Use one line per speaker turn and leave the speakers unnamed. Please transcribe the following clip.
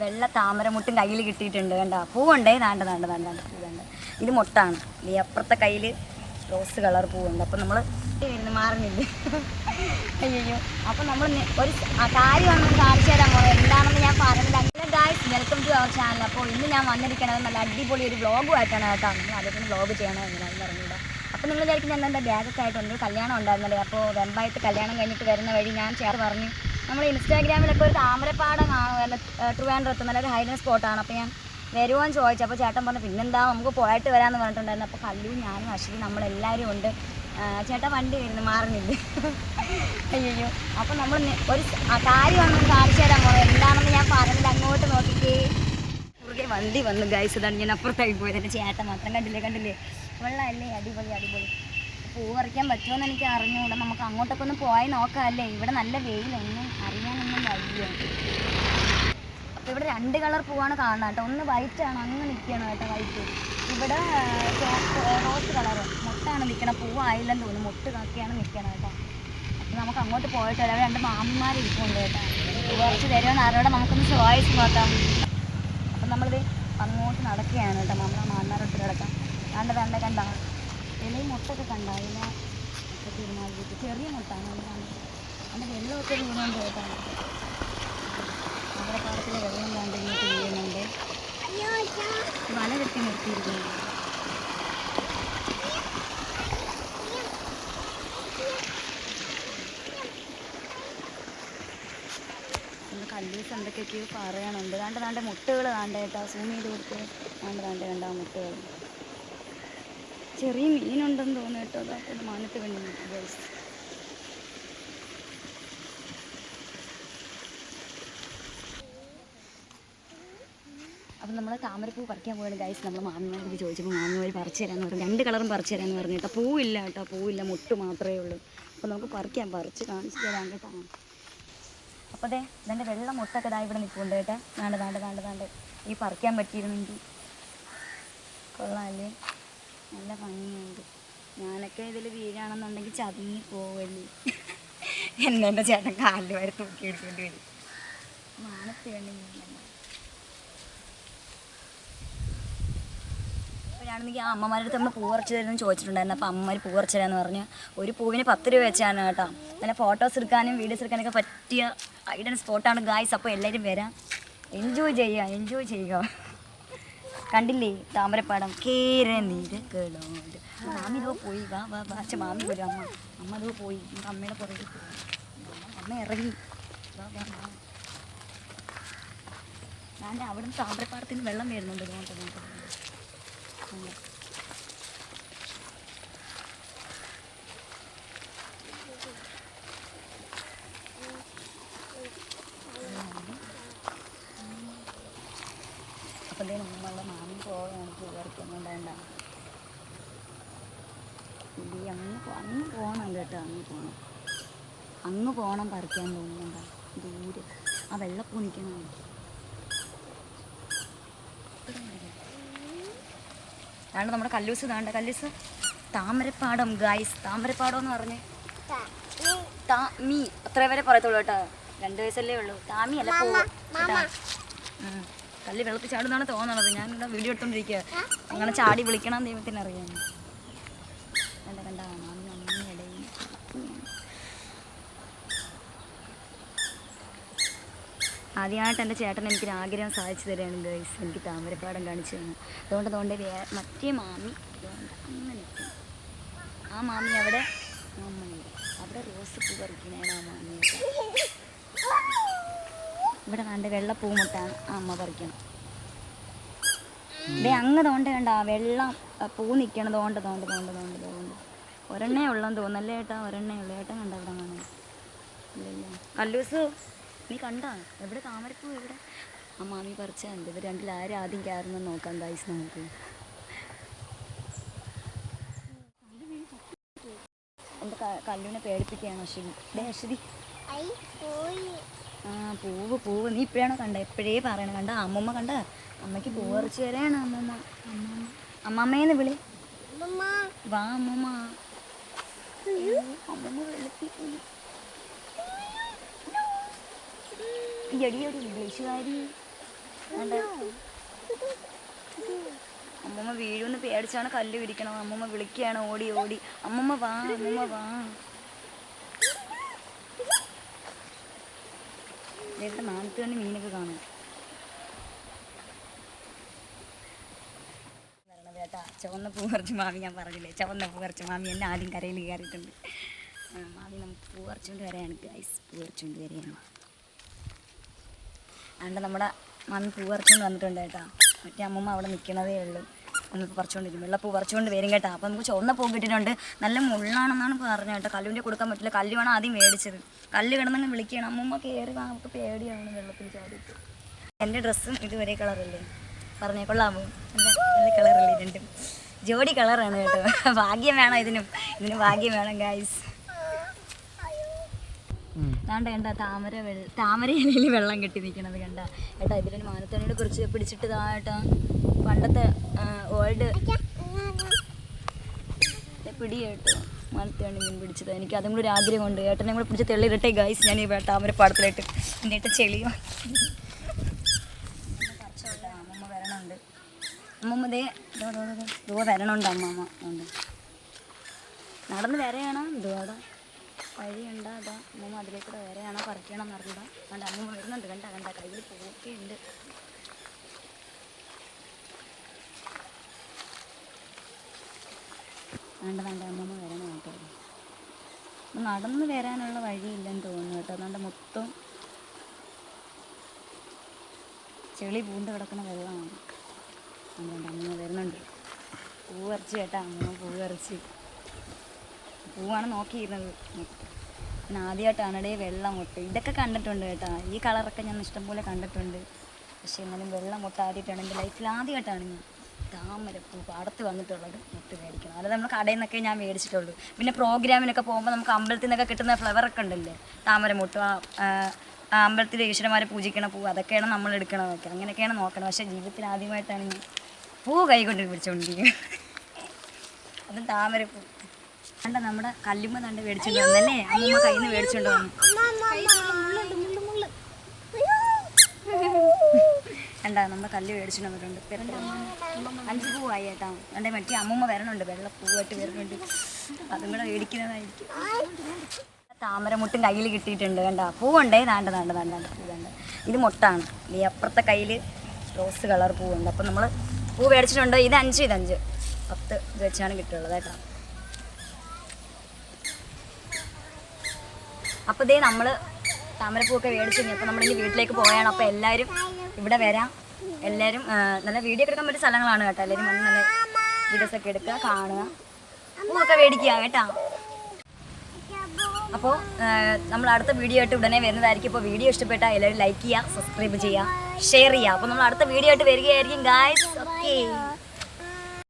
വെള്ള താമരമുട്ടും കയ്യിൽ കിട്ടിയിട്ടുണ്ട് കണ്ട? പൂവുണ്ടേ. നാണ്ട നാണ്ട നാണ്ട നാണ്ട പൂ കണ്ട ഇത് മുട്ടാണ്. ഈ അപ്പുറത്തെ കയ്യിൽ റോസ് കളർ പൂവുണ്ട്. അപ്പം നമ്മൾ ഇരുന്ന് മാറുന്നില്ല. അയ്യോ. അപ്പം നമ്മൾ ഒരു കാര്യം ഒന്ന് കാണിച്ചു തരാൻ പോകുന്നത് എന്താണെന്ന് ഞാൻ പറഞ്ഞില്ല. അങ്ങനെ guys welcome to our channel അപ്പോൾ ഇന്ന് ഞാൻ വന്നിരിക്കണത് നല്ല അടിപൊളി ഒരു വ്ളോഗുമായിട്ടാണ് കേട്ടോ. നമ്മൾ ആദ്യത്തിന് വ്ളോഗ് ചെയ്യണം എന്നാണെന്ന് അറിഞ്ഞില്ല അപ്പോൾ നിങ്ങൾ വിചാരിക്കും ഞാൻ എന്റെ ബാഗൊക്കെ ആയിട്ടുണ്ട് കല്യാണം ഉണ്ടായിരുന്നല്ലേ? അപ്പോൾ വെമ്പായിട്ട് കല്യാണം കഴിഞ്ഞിട്ട് വരുന്ന വഴി ഞാൻ ചേർ പറഞ്ഞു. നമ്മൾ ഇൻസ്റ്റാഗ്രാമിലൊക്കെ ഒരു താമരപ്പാടം കാണും ട്രിവാൻഡ്രത്ത് നല്ലൊരു ഹൈഡൻ സ്പോട്ടാണ് അപ്പോൾ ഞാൻ വരുമോ എന്ന് ചോദിച്ചു. അപ്പോൾ ചേട്ടൻ പറഞ്ഞു പിന്നെന്താ നമുക്ക് പോയിട്ട് വരാമെന്ന് പറഞ്ഞിട്ടുണ്ടായിരുന്നു. അപ്പോൾ കല്ലു ഞാനും അശ്വതി നമ്മളെല്ലാവരും ഉണ്ട്. ചേട്ടൻ വണ്ടി വരുന്നു മാറുന്നില്ല? അയ്യോ. അപ്പോൾ നമ്മൾ ഒരു കാര്യമാണ് കാണിച്ചു തരാൻ പോകുന്നത് എന്താണെന്ന് ഞാൻ പറഞ്ഞില്ല അങ്ങോട്ട് നോക്കിക്കേ. കുറുകെ വണ്ടി വന്നു ഗൈസ് ഇതാണ് ഞാൻ അപ്പുറത്തായി പോയത്. എന്റെ ചേട്ടൻ മാത്രം കണ്ടില്ലേ കണ്ടില്ലേ? വെള്ളമല്ലേ? അടിപൊളി അടിപൊളി. പൂ പറിക്കാൻ പറ്റുമോന്ന് എനിക്ക് അറിഞ്ഞുകൂടാ നമുക്ക് അങ്ങോട്ടൊക്കെ ഒന്ന് പോയി നോക്കാം അല്ലേ ഇവിടെ നല്ല വെയിലൊന്നും അറിയാനൊന്നും വയ്യ. അപ്പോൾ ഇവിടെ രണ്ട് കളർ പൂവാണ് കാണുന്നത് കേട്ടോ. ഒന്ന് വൈറ്റ് ആണ് അങ്ങ് നിൽക്കണം കേട്ടോ വൈറ്റ് ഇവിടെ റോസ് കളർ മുട്ടാണ് നിൽക്കണ പൂവായില്ലെന്ന് തോന്നുന്നു. മുട്ട് കാക്കിയാണ് നിൽക്കണം കേട്ടോ. അപ്പോൾ നമുക്ക് അങ്ങോട്ട് പോയിട്ട് വരാം. രണ്ട് മാമന്മാരിരിക്കുന്നുണ്ട് കേട്ടോ. കുറച്ച് തരുമെന്ന് അറിയാതെ നമുക്കൊന്ന് ചോയ്സ് നോക്കാം. അപ്പം നമ്മളിത് അങ്ങോട്ട് നടക്കുകയാണ് കേട്ടോ. നമ്മളെ മാന്മാരൊട്ട് കിടക്കാം കണ്ട കണ്ട കണ്ട? ഇലയും മുട്ടൊക്കെ കണ്ട ഇല തിരുമാതിരി ചെറിയ മുട്ടാണ്. അതിന്റെ വെള്ളമൊക്കെ വീണുകൊണ്ട് പോയിട്ടാണ് നമ്മുടെ പാടത്തിലെ വെള്ളം കണ്ട് ഇങ്ങോട്ട് വീഴുന്നുണ്ട് വല കെട്ടി നിർത്തിയിരിക്കുന്നു. കല്ലൂസ് എന്തൊക്കെയൊക്കെയോ പറയണുണ്ട് രണ്ട് രണ്ട് മുട്ടുകൾ കാണ്ടേട്ടാ സൂം ചെയ്ത് കൊടുത്ത് രണ്ട് രണ്ട് രണ്ടാം മുട്ടുകൾ ചെറിയ മീനുണ്ടെന്ന് തോന്നുന്നു കേട്ടോ. അതൊക്കെ മാനത്ത് കണ്ടു അപ്പം നമ്മൾ താമരപ്പൂ പറിക്കാൻ പോയത് ഗൈസ് നമ്മൾ മാമിമാർക്ക് ചോദിച്ചപ്പോൾ മാമിമാർ പറിച്ചു തരാമെന്ന് പറഞ്ഞു. രണ്ട് കളറും പറിച്ചു തരാമെന്ന് പറഞ്ഞു കേട്ടോ. പൂവില്ല കേട്ടോ. പൂവില്ല. മുട്ട് മാത്രമേ ഉള്ളൂ. അപ്പോൾ നമുക്ക് പറിക്കാം. പറിച്ച് കാണിച്ചു തരാം കേട്ടോ. അപ്പോൾ അതെ ഇതിന്റെ വെള്ളം മുട്ടൊക്കെ ഇതാ ഇവിടെ നിൽക്കുന്നുണ്ട് കേട്ടോ. നാണ്ട് നാണ്ട് നാണ്ട് നാണ്ട് ഈ പറിക്കാൻ പറ്റിയിരുന്നെങ്കിൽ കൊള്ളാമല്ലേ നല്ല ഭംഗിയുണ്ട്. ഞാനൊക്കെ ഇതിൽ വീഴാണെന്നുണ്ടെങ്കിൽ ചതിങ്ങി പോവല്ലേ എന്നെ എന്റെ ചേട്ടൻ കാലിൽ വരെ തൂക്കി എടുക്കേണ്ടി വരും. മാനത്ത് ആ അമ്മമാരുടെ അടുത്ത് നമ്മൾ പൂ പറിച്ച് തരുമെന്ന് ചോദിച്ചിട്ടുണ്ടായിരുന്നു. അപ്പോൾ അമ്മമാർ പൂ പറിച്ച് തരാമെന്ന് പറഞ്ഞ് ഒരു പൂവിന് പത്ത് രൂപ വെച്ചാണ് കേട്ടോ. നല്ല ഫോട്ടോസ് എടുക്കാനും വീഡിയോസ് എടുക്കാനൊക്കെ പറ്റിയ ഐഡൻ സ്പോട്ടാണ് ഗായ്സ് അപ്പോൾ എല്ലാവരും വരാം. എൻജോയ് ചെയ്യുക എൻജോയ് ചെയ്യുക. കണ്ടില്ലേ? താമരപ്പാടം കേരെ നിരകളോട്. മാമി പോയി. വാ വാ വാ. അച്ഛ മാമി വരും. അമ്മ അമ്മ ഇതോ പോയി. അമ്മയുടെ പുറകെ അമ്മ ഇറങ്ങി. വാ വാ വാ. ഞാൻ അവിടെ നിന്ന് താമരപ്പാടത്തിന് വെള്ളം വരുന്നുണ്ട്. നമുക്ക് അങ്ങനെ. അപ്പം ദേ നമ്മളുടെ മാമി പോവുകയാണ് വേണ്ട. ഇത് അങ്ങ് അങ്ങ് പോകണം കേട്ടോ അങ്ങ് പോകണം അങ്ങ് പോകണം പറിക്കാൻ തോന്നുന്നുണ്ടോ? ദൂരെ. ആ വെള്ളപ്പൂ നിൽക്കണം? അതാണ് നമ്മുടെ കല്ലൂസ് താണ്ട കല്ലൂസ്. താമരപ്പാടം ഗായ്സ് താമരപ്പാടം എന്ന് പറഞ്ഞ്. താമി അത്ര വരെ പറയത്തുള്ളൂ കേട്ടോ. രണ്ടു വയസ്സല്ലേ ഉള്ളൂ. താമി അല്ല പോവാ. കല്ല് വെള്ളത്തിൽ ചാടുന്നാണ് തോന്നണത്. ഞാൻ ഇവിടെ വീഡിയോ എടുത്തോണ്ടിരിക്കുക അങ്ങനെ ചാടി വിളിക്കണം ദൈവത്തിന് അറിയാം. കണ്ട കണ്ട ആദ്യമായിട്ട് എന്റെ ചേട്ടൻ എനിക്കൊരു ആഗ്രഹം സാധിച്ചു തരികയാണ് ഗൈസ് എനിക്ക് താമരപ്പാടം കാണിച്ചു തന്നു. അതുകൊണ്ട് അതുകൊണ്ട് മറ്റേ മാമി ആ മാമി അവിടെ അവിടെ റോസ് പൂ പറിക്കണേണ് ആ മാമിയൊക്കെ. ഇവിടെ നല്ല വെള്ള പൂമുട്ടാണ് അമ്മ പറിക്കണം. ദേ അങ്ങ് തോണ്ട കണ്ട വെള്ളം പൂ നിൽക്കണം തോണ്ട തോണ്ട തോണ്ട തോണ്ട തോണ്ട. ഒരെണ്ണേ ഉള്ളെന്ന് തോന്നല്ലേ ഏട്ടാ? ഒരെണ്ണേ ഉള്ളു. ഏട്ടൻ കണ്ട കാണാൻ ഇല്ലല്ലോ? കല്ലൂസ് നീ കണ്ടാ? എവിടെ താമരപ്പൂ എവിടെ ആ മാമി പറിച്ചുണ്ട് ഇവർ രണ്ടിൽ ആരും ആദ്യം കയറുന്ന നോക്കാം ഗൈസ് നമുക്ക്. എന്റെ കല്ലുവിനെ പേടിപ്പിക്കുകയാണ് അശ്വതി അശ്വതി ആ പൂവ് പൂവ്. നീ ഇപ്പോഴാണോ കണ്ട? എപ്പോഴേ പറയണ. കണ്ട? അമ്മമ്മ കണ്ട? അമ്മയ്ക്ക് പൂവറിച്ച് വരെയാണ് അമ്മമ്മ. അമ്മമ്മ. അമ്മമ്മേന്ന് വിളി. വാ അമ്മമ്മ. അമ്മമ്മ വെള്ളത്തിൽ പോയി ഇംഗ്ലീഷുകാരി. അമ്മമ്മ വീഴുമെന്ന് പേടിച്ചാണ് കല്ല് വിരിക്കണം അമ്മമ്മ വിളിക്കുകയാണ്. ഓടി ഓടി. അമ്മമ്മ വാ അമ്മമ്മ വാ. നേരത്തെ മാനത്ത് തന്നെ മീനൊക്കെ കാണും. കേട്ടാ ചുവന്ന പൂ പറിച്ച് മാമി ഞാൻ പറഞ്ഞില്ലേ ചുവന്ന പൂ പറിച്ച് മാമി എന്നെ ആദ്യം കരയിൽ കയറിയിട്ടുണ്ട്. മാമി നമുക്ക് പൂ പറിച്ചുകൊണ്ട് വരെയാണ് ഗൈസ് പൂ വരെയാണ്. അതുകൊണ്ട് നമ്മുടെ മാമി പൂ പറിച്ചുകൊണ്ട് വന്നിട്ടുണ്ട് കേട്ടോ മറ്റേ അമ്മമ്മ അവിടെ നിൽക്കണതേ ഉള്ളൂ. നമുക്ക് പറിച്ചുകൊണ്ടിരിക്കും വെള്ളപ്പൂ പറിച്ചുകൊണ്ട് വരും കേട്ടോ. അപ്പോൾ നമുക്ക് ചുവന്ന പൂ കിട്ടിയിട്ടുണ്ട്. നല്ല മുള്ളാണെന്നാണ് പറഞ്ഞത് കേട്ടോ. കല്ലുവിന്റെ കൊടുക്കാൻ പറ്റില്ല. കല്ല് വേണം ആദ്യം മേടിച്ചത്. കല്ല് കിടന്നങ്ങ് വിളിക്കണം അമ്മമ്മ കയറി നമുക്ക് പേടിയാണ് വെള്ളത്തിൽ ചാടിയിട്ട്. എന്റെ ഡ്രസ്സും ഇത് ഒരേ കളറല്ലേ? പറഞ്ഞേ കൊള്ളാമോ? നല്ല നല്ല കളറല്ലേ രണ്ടും. ജോഡി കളറാണ് കേട്ടോ. ഭാഗ്യം വേണം ഇതിനും. ഇതിന് ഭാഗ്യം വേണം ഗായ്സ് താണ്ട കണ്ട താമര വെള്ള താമര ഇലയിൽ വെള്ളം കെട്ടി നിൽക്കണത് കണ്ട. ഏട്ടാ ഇതിലൊരു മാനത്തണിയുടെ കുറിച്ച് പിടിച്ചിട്ട് താട്ടാ പണ്ടത്തെ ഓൾഡ് പിടി കേട്ടോ മാനത്തണി മീൻ പിടിച്ചത്. എനിക്ക് അതും കൂടി ഒരു ആഗ്രഹമുണ്ട്. ഏട്ടനെ കൂടെ പിടിച്ച് തെള്ളിരട്ടെ ഗൈസ് ഞാൻ ഈ താമര പാടത്തിലായിട്ട് എന്റെ ഏട്ട ചെളിയോ അമ്മമ്മ വരണുണ്ട്. അമ്മമ്മ ദേ ദോ വരണുണ്ട് അമ്മമ്മ. ഉണ്ട്. നടന്ന് വരെയാണ്? ഇതുവാടാ വഴിയുണ്ട്. അതാ അമ്മ അതിലേക്കൂടെ വേറെയാണോ പറിക്കണം എന്ന് അറിഞ്ഞതാ. കണ്ട അമ്മ വരുന്നുണ്ട് കണ്ട കണ്ട കയ്യിൽ പോക്കിയുണ്ട് വേണ്ട വേണ്ട അമ്മമ്മ വരണം കേട്ടോ നടന്ന് വരാനുള്ള വഴിയില്ലെന്ന് തോന്നുന്നു കേട്ടോ. അതുകൊണ്ട് മൊത്തം ചെളി പൂണ്ട് കിടക്കുന്ന വെള്ളമാണ്. അതുകൊണ്ട് അമ്മ വരുന്നുണ്ട് പൂ കേട്ടോ. അമ്മ പൂ പറിച്ച് പൂവാണ് നോക്കിയിരുന്നത്. പിന്നെ ആദ്യമായിട്ടാണ് ഇടയിൽ വെള്ളം മുട്ട. ഇതൊക്കെ കണ്ടിട്ടുണ്ട് കേട്ടോ. ഈ കളറൊക്കെ ഞാൻ ഇഷ്ടംപോലെ കണ്ടിട്ടുണ്ട്. പക്ഷെ എന്നാലും വെള്ളം മുട്ട ആദ്യമായിട്ടാണ് എന്റെ ലൈഫിൽ ആദ്യമായിട്ടാണ് ഞാൻ താമരപ്പൂ പാടത്ത് വന്നിട്ടുള്ളത് മുട്ട് മേടിക്കണം. അല്ലാതെ നമ്മൾ കടയിൽ നിന്നൊക്കെ ഞാൻ മേടിച്ചിട്ടുള്ളൂ. പിന്നെ പ്രോഗ്രാമിനൊക്കെ പോകുമ്പോൾ നമുക്ക് അമ്പലത്തിൽ നിന്നൊക്കെ കിട്ടുന്ന ഫ്ലവറൊക്കെ ഉണ്ടല്ലേ? താമരമുട്ട് മുട്ട ആ, ആ അമ്പലത്തിൽ ഈശ്വരന്മാരെ പൂജിക്കണ പൂ അതൊക്കെയാണ് നമ്മൾ എടുക്കണം നോക്കുക അങ്ങനെയൊക്കെയാണ് നോക്കണം പക്ഷേ ജീവിതത്തിൽ ആദ്യമായിട്ടാണ് ഞാൻ പൂ കൈകൊണ്ട് പിടിച്ചുകൊണ്ടിരിക്കുന്നത് അതും താമരപ്പൂ. കണ്ട നമ്മുടെ കല്ലുമ്മ തണ്ട് മേടിച്ചോണ്ട് വന്നല്ലേ? അമ്മമ്മ കയ്യിൽ നിന്ന് മേടിച്ചോണ്ട് വന്നു. കണ്ട നമ്മുടെ കല്ല് മേടിച്ചോണ്ട് വന്നിട്ടുണ്ട്. അഞ്ചു പൂവായി ഏട്ടാ. കണ്ടേ മറ്റേ അമ്മമ്മ വരണുണ്ട്. വെള്ള പൂവായിട്ട് വരണുണ്ട് അതും കൂടെ മേടിക്കുന്നതായിരിക്കും. താമരമുട്ടും കയ്യിൽ കിട്ടിയിട്ടുണ്ട്. കണ്ട പൂവുണ്ടേ? നാണ്ട നാണ്ട നാണ്ട നാണ്ട പൂ കണ്ട ഇത് മുട്ടാണ്. ഈ അപ്പുറത്തെ കയ്യിൽ റോസ് കളർ പൂവുണ്ട്. അപ്പം നമ്മൾ പൂ മേടിച്ചിട്ടുണ്ട്. ഇത് അഞ്ച് ഇത് അഞ്ച്. പത്ത് ഇത് വെച്ചാണ് കിട്ടുള്ളത്. കേട്ടോ അപ്പോൾ ഇതേ നമ്മൾ താമരപ്പൂവൊക്കെ മേടിച്ചു കഴിഞ്ഞപ്പോൾ ഇനി വീട്ടിലേക്ക് പോയാണ് അപ്പോൾ എല്ലാവരും ഇവിടെ വരാം. എല്ലാവരും നല്ല വീഡിയോ എടുക്കാൻ പറ്റിയ സ്ഥലങ്ങളാണ് കേട്ടോ. എല്ലാവരും വന്ന് നല്ല വീഡിയോസ് ഒക്കെ എടുക്കുക കാണുക. പൂവൊക്കെ മേടിക്കുക കേട്ടോ. അപ്പോൾ നമ്മൾ അടുത്ത വീഡിയോ ആയിട്ട് ഉടനെ വരുന്നതായിരിക്കും. ഇപ്പോൾ വീഡിയോ ഇഷ്ടപ്പെട്ടാൽ എല്ലാവരും ലൈക്ക് ചെയ്യുക സബ്സ്ക്രൈബ് ചെയ്യുക ഷെയർ ചെയ്യുക. അപ്പോൾ നമ്മൾ അടുത്ത വീഡിയോ ആയിട്ട് വരികയായിരിക്കും ഗായ്സ് ഓക്കെ